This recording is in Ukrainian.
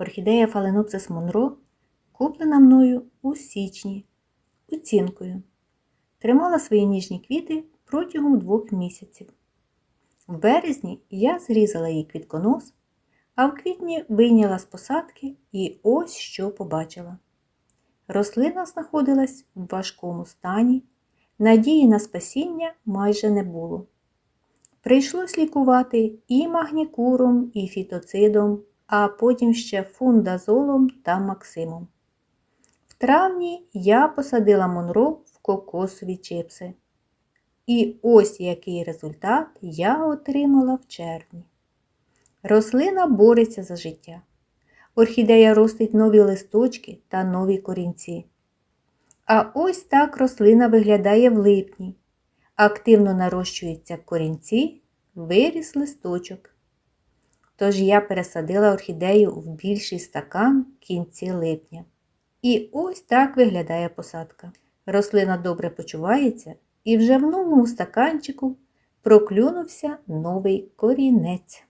Орхідея Phalaenopsis Монро куплена мною у січні оцінкою. Тримала свої ніжні квіти протягом двох місяців. В березні я зрізала її квітконос, а в квітні вийняла з посадки і ось що побачила. Рослина знаходилась в важкому стані, надії на спасіння майже не було. Прийшлось лікувати і магнікуром, і фітоцидом, а потім ще фундазолом та максимом. В травні я посадила Монро в кокосові чипси. І ось який результат я отримала в червні. Рослина бореться за життя. Орхідея ростить нові листочки та нові корінці. А ось так рослина виглядає в липні. Активно нарощуються корінці, виріс листочок. Тож я пересадила орхідею в більший стакан в кінці липня. І ось так виглядає посадка. Рослина добре почувається і вже в новому стаканчику проклюнувся новий корінець.